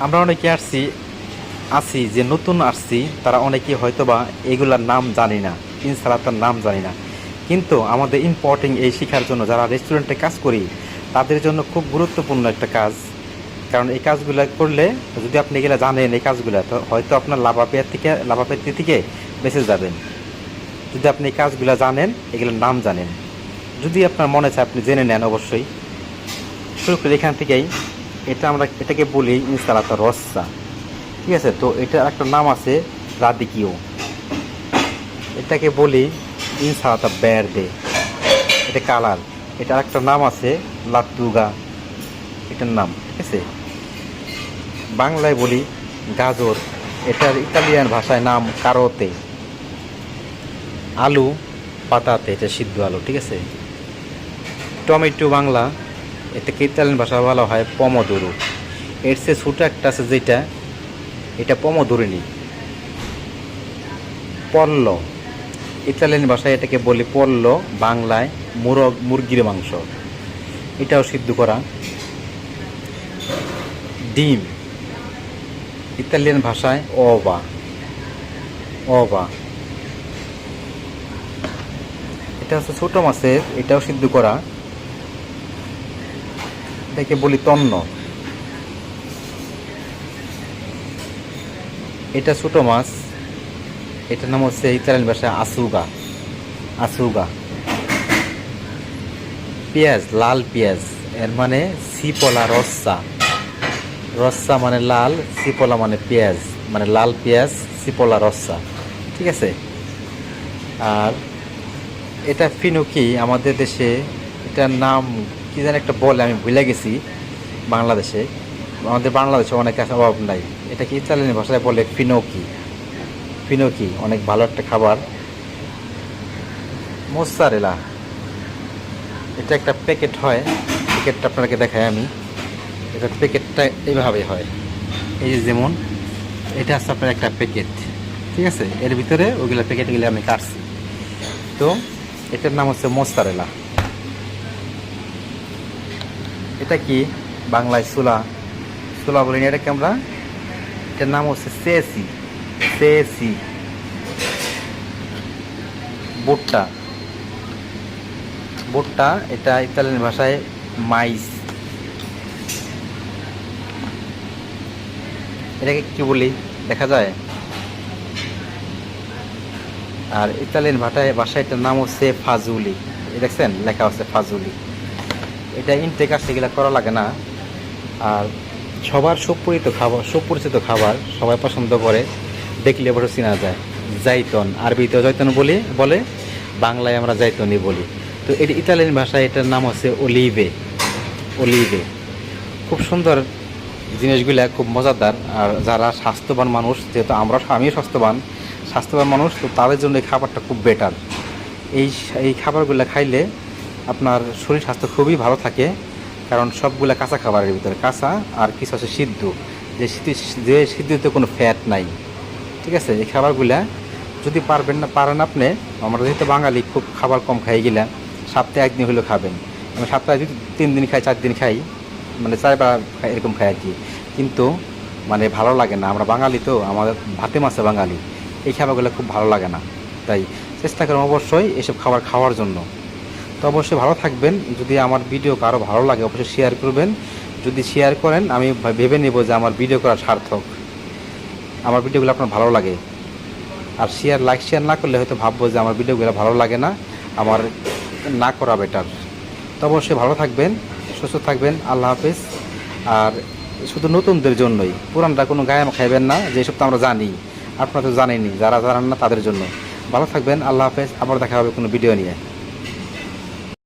আমরা অনেকে আসছি আছি যে নতুন আসছি, তারা অনেকে হয়তোবা এগুলার নাম জানি না ইনসালাতার নাম জানি না। কিন্তু আমাদের ইম্পর্টিং এই শেখার জন্য যারা রেস্টুরেন্টে কাজ করি, তাদের জন্য খুব গুরুত্বপূর্ণ একটা কাজ। কারণ এই কাজগুলো করলে, যদি আপনি এগুলো জানেন এই কাজগুলো, তো হয়তো আপনার লাভাপের থেকে লাভাপেত্তি থেকে বেঁচে যাবেন। যদি আপনি এই কাজগুলো জানেন, এগুলোর নাম জানেন। যদি আপনার মনে চায় আপনি জেনে নেন অবশ্যই। শুরু করি এখান থেকেই। এটা আমরা এটাকে বলি ইনসালাতা রসা ঠিক আছে? তো এটা একটা নাম আছে রাদিকিও এটাকে বলি ইনসালাতা বেরদে। এটা কালার এটার একটা নাম আছে লাতুগা এটার নাম, ঠিক আছে? বাংলায় বলি গাজর। এটার ইতালিয়ান ভাষায় নাম কারোতে। আলু, পাতাতে। এটা সিদ্ধ আলু, ঠিক আছে? টমেটো বাংলা এটাকে ইতালিয়ান ভাষা বলা হয়? পমদুরু এর সে ছোটো একটা আছে যেটা, এটা পমদুরিনি পল্ল ইতালিয়ান ভাষায় এটাকে বলি পল্ল বাংলায় মুরগ, মুরগির মাংস। এটাও সিদ্ধ করা। ডিম। ইতালিয়ান ভাষায় অবা। অবা। এটা হচ্ছে ছোটো মাছের, এটাও সিদ্ধ করা। এটাকে বলি তন্ন। এটা ছোটো মাছ। এটার নাম হচ্ছে ইতালিয়ান ভাষায় আসুগা আসুগা পেঁয়াজ, লাল পেঁয়াজ। এর মানে সিপলা রস্সা রসা মানে লাল সিপলা মানে পেঁয়াজ। মানে লাল পেঁয়াজ সিপলা রসা। ঠিক আছে? আর এটা ফিনুকি আমাদের দেশে, এটার নাম কি যেন একটা বলে, আমি ভুলে গেছি বাংলাদেশে। আমাদের বাংলাদেশে অনেক আছে, অভাব নাই। এটা কি ইতালিয়ান ভাষায় বলে ফিনোকি? ফিনোকি, অনেক ভালো একটা খাবার। মোসারেলা এটা একটা প্যাকেট হয়, প্যাকেটটা আপনাকে দেখাই আমি। এটা প্যাকেটটা এইভাবে হয়। এই যে যেমন, এটা হচ্ছে আপনার একটা প্যাকেট, ঠিক আছে? এর ভিতরে ওইগুলো প্যাকেটগুলো আমি কাটছি। তো, এটার নাম হচ্ছে মোস্তারেলা এটা কি? বাংলায় সুলা। সুলা বলি না এটাকে আমরা? এটার নাম হচ্ছে সেসি। সেসি। ভুট্টা। ভুট্টা এটা ইতালিয়ান ভাষায় মাইস। এটাকে কি বলি? দেখা যায়? আর ইতালিয়ান ভাষায় ভাষায় এটার নাম হচ্ছে ফাজুলি। দেখছেন? লেখা হচ্ছে ফাজুলি। এটা ইনটেক আসলে এগুলো করা লাগে না। আর সবার সুপরিচিত খাবার সুপরিচিত খাবার সবাই পছন্দ করে, দেখলে অবশ্য চেনা যায়। জাইতন, আরবিতে জৈতন বলি, বলে, বাংলায় আমরা জাইতনই বলি। তো এটি ইতালিয়ান ভাষায় এটার নাম হচ্ছে অলিভে অলিভে খুব সুন্দর জিনিসগুলা, খুব মজাদার। আর যারা স্বাস্থ্যবান মানুষ, যেহেতু আমরা আমিও স্বাস্থ্যবান স্বাস্থ্যবান মানুষ, তো তাদের জন্য এই খাবারটা খুব বেটার এই এই খাবারগুলো খাইলে আপনার শরীর স্বাস্থ্য খুবই ভালো থাকে, কারণ সবগুলা কাঁচা খাবারের ভিতরে, কাঁচা আর কিছু আছে সিদ্ধ। যে সিদ্ধ, যে সিদ্ধতে কোনো ফ্যাট নাই, ঠিক আছে? এই খাবারগুলা যদি পারবেন না, পারেন আপনি, আমরা যেহেতু বাঙালি, খুব খাবার কম খাই গেলাম সপ্তাহে একদিন হলেও খাবেন। আমি সপ্তাহে যদি তিন দিন খাই, চার দিন খাই মানে চারবার এরকম খাই আর কি। কিন্তু মানে ভালো লাগে না, আমরা বাঙালি তো, আমাদের ভাতে মাছে বাঙালি, এই খাবারগুলো খুব ভালো লাগে না। তাই চেষ্টা করুন অবশ্যই এসব খাবার খাওয়ার জন্য। তো অবশ্যই ভালো থাকবেন। যদি আমার ভিডিও কারও ভালো লাগে, অবশ্যই শেয়ার করবেন। যদি শেয়ার করেন, আমি ভেবে নেব যে আমার ভিডিও করা সার্থক। আমার ভিডিওগুলো আপনার ভালো লাগে। আর শেয়ার লাইক শেয়ার না করলে হয়তো ভাববো যে আমার ভিডিওগুলো ভালো লাগে না। আমার না করা বেটার তো অবশ্যই ভালো থাকবেন, সুস্থ থাকবেন। আল্লাহ হাফিজ। আর শুধু নতুনদের জন্যই। পুরানটা কোনো গায়ে খাইবেন না যেসব তো আমরা জানি। আপনারা তো জানেনি যারা জানেন না তাদের জন্য। ভালো থাকবেন, আল্লাহ হাফেজ। আবার দেখা হবে কোনো ভিডিও নিয়ে।